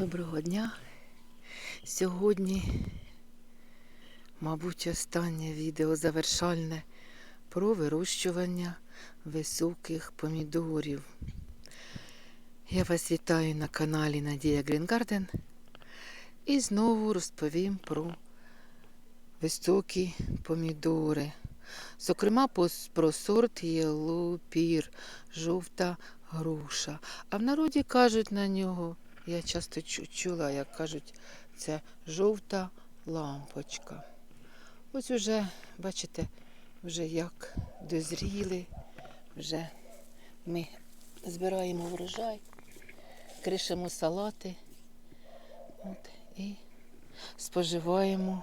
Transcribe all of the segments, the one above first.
Доброго дня. Сьогодні, мабуть, останнє відео завершальне про вирощування високих помідорів. Я вас вітаю на каналі Надія Грінгарден і знову розповім про високі помідори. Зокрема, про сорт Єлупір, жовта груша. А в народі кажуть на нього, я часто чу- чула, як кажуть, це жовта лампочка. Ось уже, бачите, вже як дозріли, вже ми збираємо врожай, кришимо салати от, і споживаємо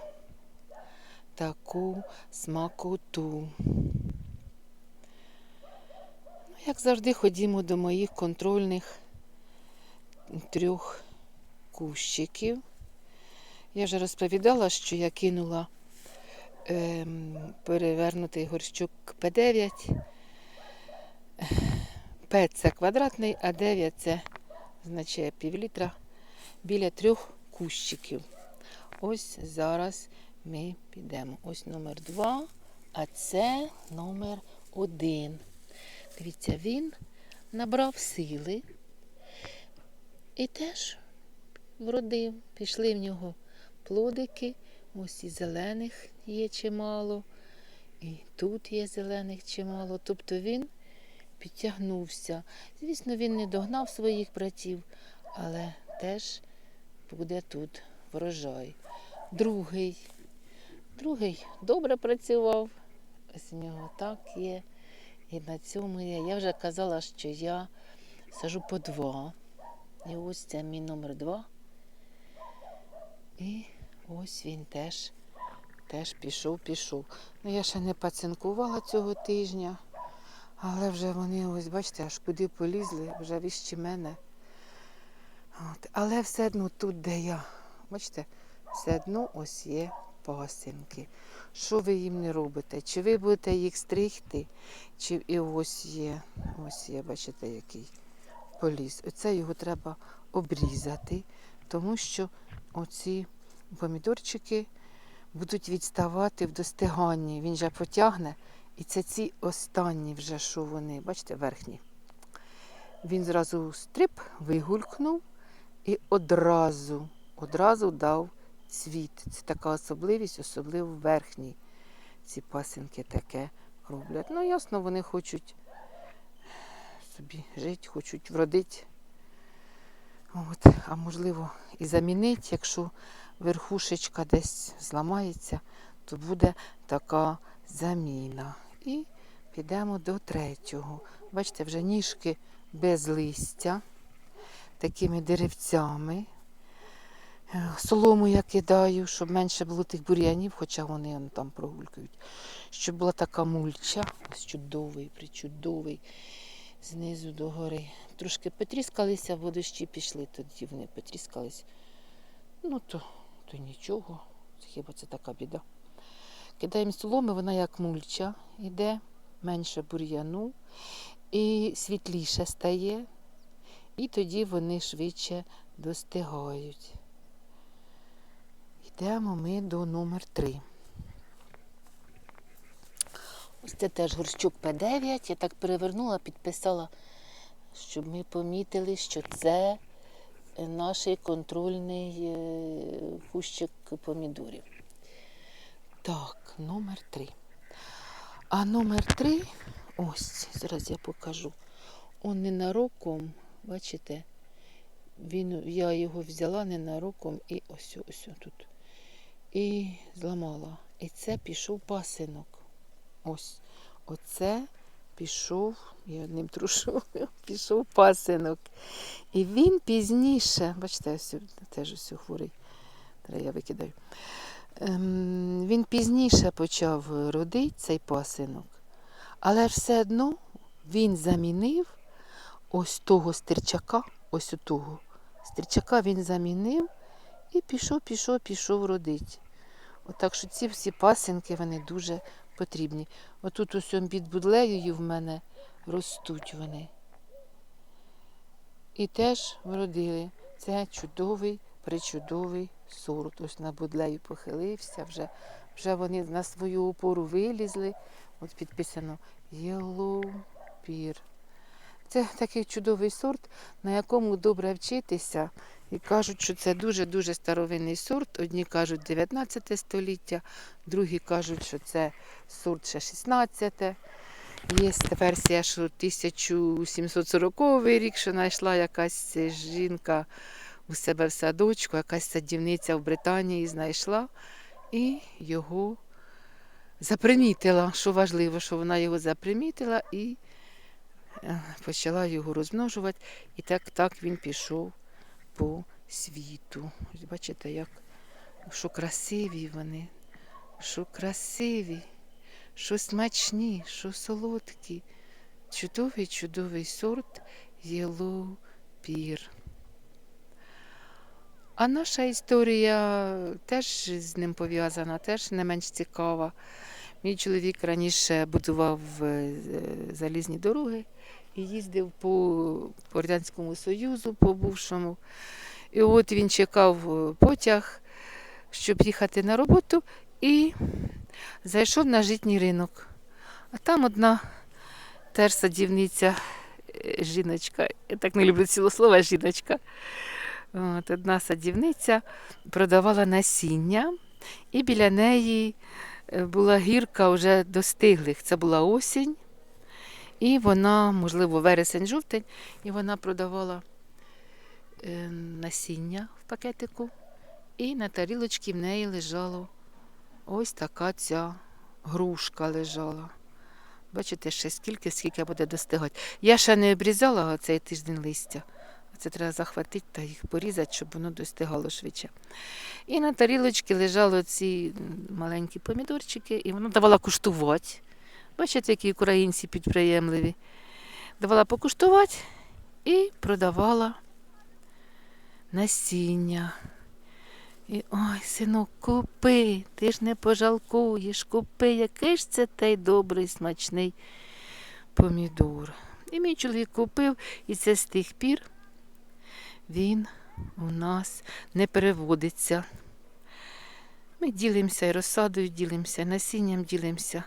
таку смакоту. Ну, Як завжди, ходімо до моїх контрольних трьох кущиків. Я вже розповідала, що я кинула ем, перевернутий горщик П9. П це квадратний, а 9 це означає півлітра біля трьох кущиків. Ось зараз ми підемо. Ось номер два, а це номер один. Дивіться, він набрав сили і теж вродив. Пішли в нього плодики. Ось і зелених є чимало, і тут є зелених чимало. Тобто він підтягнувся. Звісно, він не догнав своїх братів, але теж буде тут врожай. Другий. Другий добре працював. Ось у нього так є. І на цьому є. Я вже казала, що я сажу по два. І ось це мій номер два. І ось він теж, теж пішов, пішов. Ну, я ще не пацинкувала цього тижня, але вже вони, ось, бачите, аж куди полізли, вже віщі мене. От. Але все одно тут, де я, бачите, все одно ось є пасинки. Що ви їм не робите? Чи ви будете їх стригти, чи і ось є, ось є, бачите, який поліз. Оце його треба обрізати, тому що оці помідорчики будуть відставати в достиганні. Він же потягне. І це ці останні вже, що вони, бачите, верхні. Він зразу стрип, вигулькнув і одразу, одразу дав цвіт. Це така особливість, особливо верхній. Ці пасинки таке роблять. Ну, ясно, вони хочуть собі жити, хочуть вродити. От, а можливо і замінити, якщо верхушечка десь зламається, то буде така заміна. І підемо до третього. Бачите, вже ніжки без листя, такими деревцями. Е, Солому я кидаю, щоб менше було тих бур'янів, хоча вони там прогулькають. Щоб була така мульча, ось чудовий, причудовий, знизу до гори. Трошки потріскалися, бо дощі пішли, тоді вони потріскались. Ну, то, то нічого, хіба це така біда. Кидаємо соломи, вона як мульча йде, менше бур'яну і світліше стає, і тоді вони швидше достигають. Йдемо ми до номер 3. Це теж горщук П9. Я так перевернула, підписала, щоб ми помітили, що це наш контрольний е, кущик помідорів. Так, номер 3. А номер 3, ось, зараз я покажу. Он ненароком, бачите, він, я його взяла ненароком і ось ось тут. І зламала. І це пішов пасинок. Ось. Оце пішов, я одним трушу, пішов пасинок. І він пізніше, бачите, ось теж ось хворий. Я викидаю. Ем, він пізніше почав родити цей пасинок, але все одно він замінив ось того стрічака, ось того стрічака він замінив і пішов, пішов, пішов родити. Отак що ці всі пасинки вони дуже потрібні. Отут ось під будлею в мене ростуть вони. І теж вродили. Це чудовий, причудовий сорт. Ось на будлею похилився, вже, вже вони на свою опору вилізли. От підписано Pear. Це такий чудовий сорт, на якому добре вчитися. І кажуть, що це дуже-дуже старовинний сорт. Одні кажуть 19 століття, другі кажуть, що це сорт ще 16. Є версія, що 1740 рік, що знайшла якась жінка у себе в садочку, якась садівниця в Британії знайшла і його запримітила. Що важливо, що вона його запримітила і почала його розмножувати. І так, так він пішов по світу. Бачите, як що красиві вони, що красиві, що смачні, що солодкі. Чудовий, чудовий сорт Yellow Pear. А наша історія теж з ним пов'язана, теж не менш цікава. Мій чоловік раніше будував е, залізні дороги і їздив по, по Радянському Союзу, по бувшому. І от він чекав е, потяг, щоб їхати на роботу, і зайшов на житній ринок. А там одна теж садівниця, е, жіночка, я так не люблю ціле слово жіночка. От, одна садівниця продавала насіння, і біля неї була гірка вже достиглих. Це була осінь, і вона, можливо, вересень-жовтень, і вона продавала е, насіння в пакетику, і на тарілочці в неї лежало ось така ця грушка лежала. Бачите, ще скільки, скільки буде достигати. Я ще не обрізала цей тиждень листя. Це треба захватити та їх порізати, щоб воно достигало швидше. І на тарілочці лежали ці маленькі помідорчики, і воно давала куштувати. Бачите, які українці підприємливі. Давала покуштувати і продавала насіння. І ой, синок, купи, ти ж не пожалкуєш, купи, який ж це той добрий, смачний помідор. І мій чоловік купив, і це з тих пір він у нас не переводиться. Ми ділимося і розсадою ділимося, і насінням ділимося,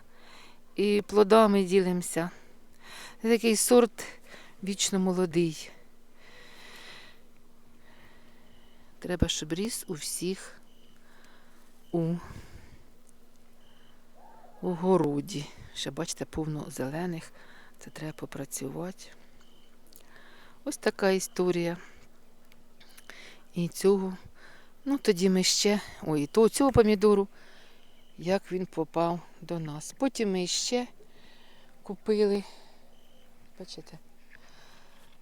і плодами ділимося. Це такий сорт вічно молодий. Треба, щоб ріс у всіх у, у городі. Ще бачите, повно зелених. Це треба попрацювати. Ось така історія. І цього, ну тоді ми ще, ой, то цього помідору, як він попав до нас. Потім ми ще купили, бачите,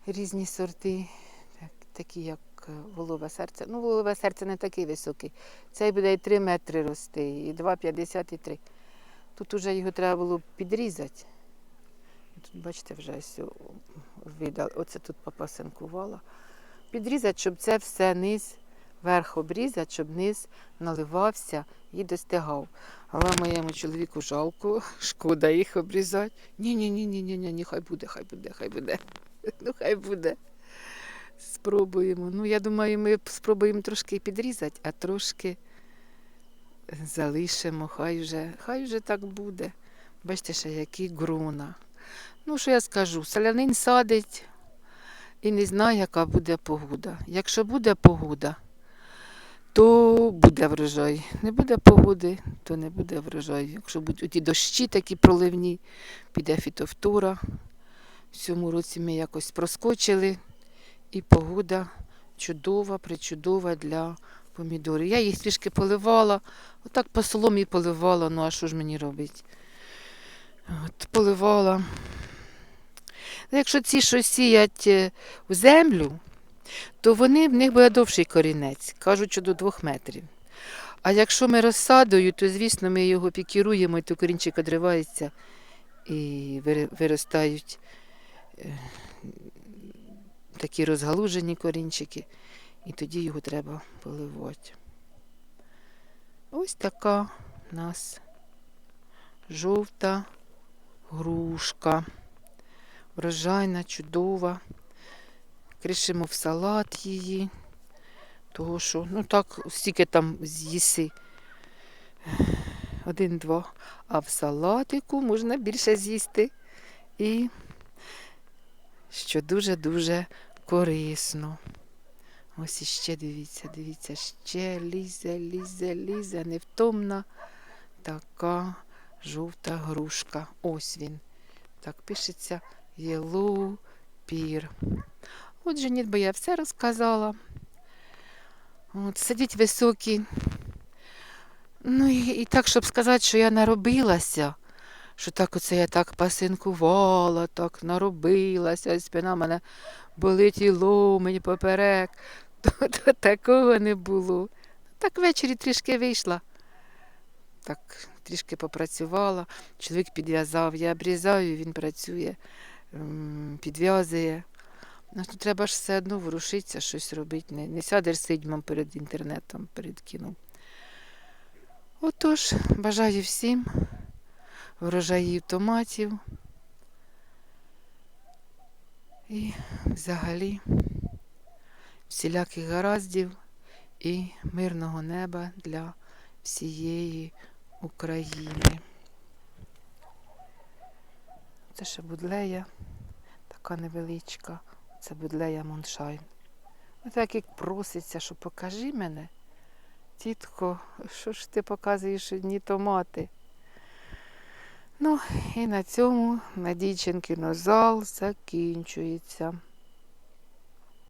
різні сорти, так, такі як е, волове серце. Ну, волове серце не такий високий. Цей буде і 3 метри рости, і 2,50 і 3. Тут уже його треба було підрізати. Тут, бачите, вже ось видали. Оце тут попасинкувала підрізати, щоб це все низ, верх обрізати, щоб низ наливався і достигав. Але моєму чоловіку жалко, шкода їх обрізати. Ні-ні, ні, ні, ні, хай буде, хай буде, хай буде. Ну, хай буде. Спробуємо. Ну, я думаю, ми спробуємо трошки підрізати, а трошки залишимо, хай вже, хай вже так буде. Бачите, ще які грона. Ну, що я скажу, солянин садить, і не знаю, яка буде погода. Якщо буде погода, то буде врожай. Не буде погоди, то не буде врожай. Якщо будуть ті дощі такі проливні, піде фітовтура. В цьому році ми якось проскочили, і погода чудова, причудова для помідорів. Я їх трішки поливала, отак по соломі поливала, ну а що ж мені робити? От, Поливала. Якщо ці що сіять е, в землю, то вони в них буде довший корінець, кажуть, що до двох метрів. А якщо ми розсадою, то, звісно, ми його пікіруємо, і то корінчик одривається і виростають е, такі розгалужені корінчики, і тоді його треба поливати. Ось така у нас жовта грушка врожайна, чудова. Кришимо в салат її. Того що, ну так, стільки там з'їси. Один-два. А в салатику можна більше з'їсти. І що дуже-дуже корисно. Ось іще дивіться, дивіться, ще лізе, лізе, лізе, невтомна така жовта грушка. Ось він. Так пишеться Yellow Pear. Отже, ні, бо я все розказала. От, сидіть високі. Ну і, і так, щоб сказати, що я наробилася, що так оце я так пасинкувала, так наробилася, спина мене болить і ломить поперек, то, то такого не було. Так ввечері трішки вийшла. Так, трішки попрацювала, чоловік підв'язав, я обрізаю, він працює, підв'язує. Ну, треба ж все одно ворушитися, щось робити. Не, не сядеш сидьмом перед інтернетом, перед кіном. Отож, бажаю всім врожаїв томатів і взагалі всіляких гараздів і мирного неба для всієї України. Це ще будлея, така невеличка. Це будлея Моншайн. Ну, так як проситься, що покажи мене. Тітко, що ж ти показуєш одні томати? Ну, і на цьому на дівчинкино зал закінчується.